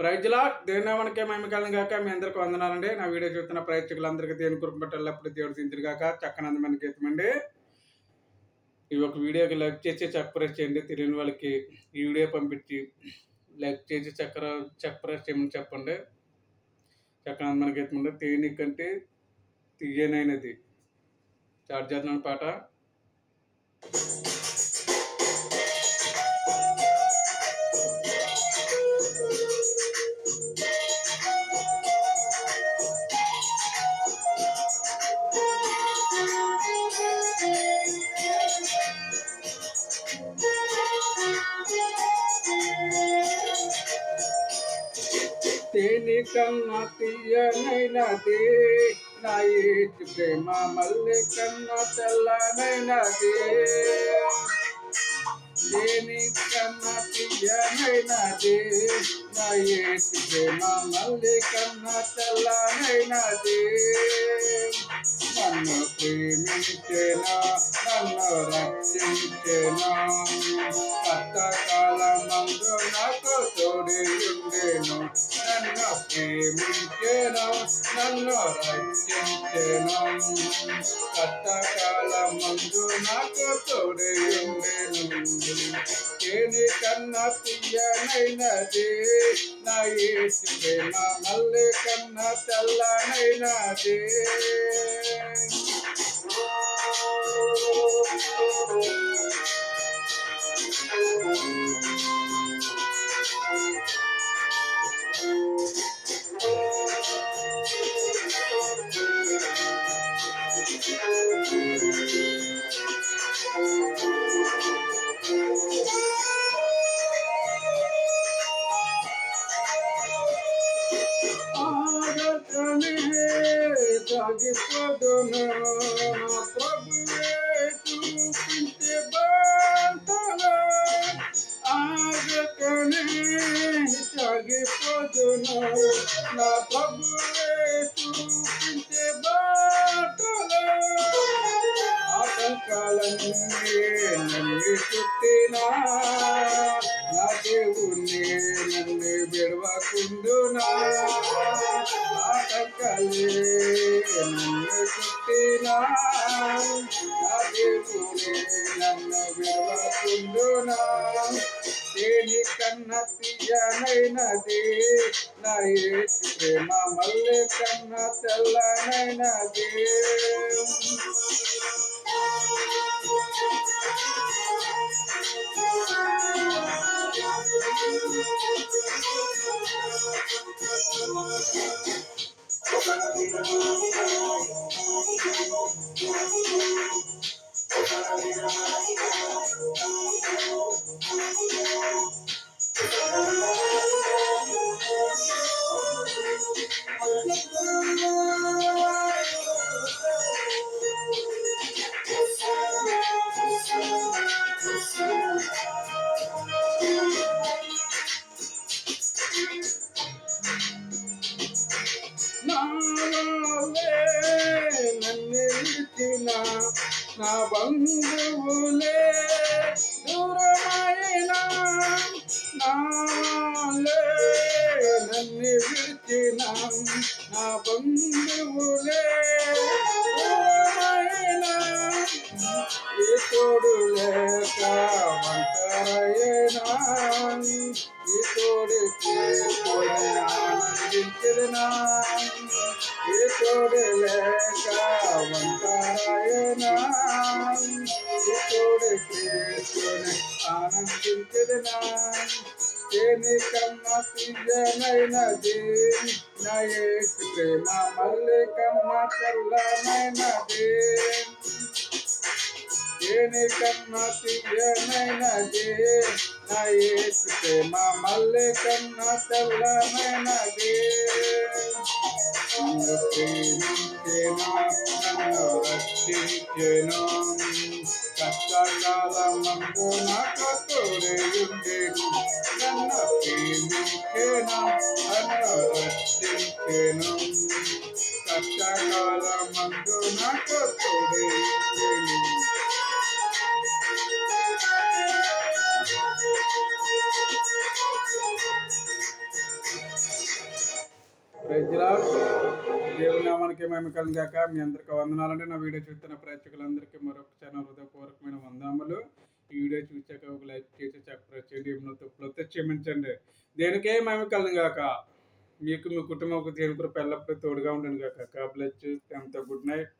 ప్రైజ్లా దేనామనికే మహిమకాలం కాక మీ అందరికీ వందనాలండి. నా వీడియో చూస్తున్న ప్రేక్షకులందరికీ దేని కురుకు పెట్టాలప్పుడు దేవుడు దించుడు కాక చక్కనందమైన గీతమండి ఈ ఒక వీడియోకి లైక్ చేసి చెక్ ప్రెస్ చేయండి. తెలియని వాళ్ళకి ఈ వీడియో పంపించి లైక్ చేసి చక్కర చెక్ ప్రెస్ చేయమని చెప్పండి. చక్కనందమైన గీతమండి తేని కంటే తీయనైనది. స్టార్ట్ చేస్తున్నాను పాట. తేని కన్నా తీయనైనది నా ఏటి ప్రేమ మల్లి కన్నా తెల్లనైనది. దేని కన్నా తీయనైనది నా ఏటి ప్రేమ మల్లి కన్నా తెల్లనైనది. నన్ను ప్రేమించేనా నన్ను రక్షించేనా? కష్టకాలమందు నాకు తోడి ఉండేను ప్రేమించేను నన్ను రక్షించేను కష్టకాలమందు నాకు తోడి ఉండేను దేని కన్నా తీయనైనది నా ఏసి ప్రేమ మల్లి కన్నా తెల్లనైనది ఆగతనే సాగిపోదును ప్రభువే చూపించే బాటలో ఆగతనే సాగిపోదును నా ప్రభువే చూపించే బాటలో ఆటంకాలన్నీ నన్ను చుట్టినా నా దేవుణ్ణి నన్ను విడవకుందునా ఆటంకాలే నన్ను చుట్టినా నా దేవుణ్ణి నన్ను విడవకుందునా దేని కన్నా తీయనైనది నా ఏసు ప్రేమ మల్లె కన్నా తెల్లనైనది. Thank you. నా బంధువులే దూరమైన నాలే నన్ను విడిచిన నా బంధువులే దూరమైన ఏ తోడు లేక వంటరయ్యేనా ఈ తోడు చేసుకొని ఆనందించదునా లేక వంటరయ్యేనా ఈ తోడు చేసుకొని ఆనందించదునా దేని కన్నా తీయనైనది ప్రేమ మల్లి చల్లనైనది దేని కన్నా తీయనైనది నా ప్రేమ మల్లి కన్నా రక్షించేను కష్టకాలమందు నాకు తోడేయుండేను నన్ను ప్రేమించేను నన్ను రక్షించేను కష్టకాలమందు నాకు దేవుడి దేవుని నామానికి మేము కలిగాక మీ అందరికి వందనాలంటే నా వీడియో చూస్తున్న ప్రేక్షకులందరికీ మరొక హృదయపూర్వకమైన వందనములు. ఈ వీడియో చూసాక ఒక లైక్ చేసి సబ్స్క్రైబ్ చేయండి ఏమైనా తప్పులతో క్షమించండి. దేనికే మేము కలిగాక మీకు మీ కుటుంబం ఒక కృప ఎల్లప్పుడూ తోడుగా ఉండండి కాక కాబట్టి ఎంతో గుడ్ నైట్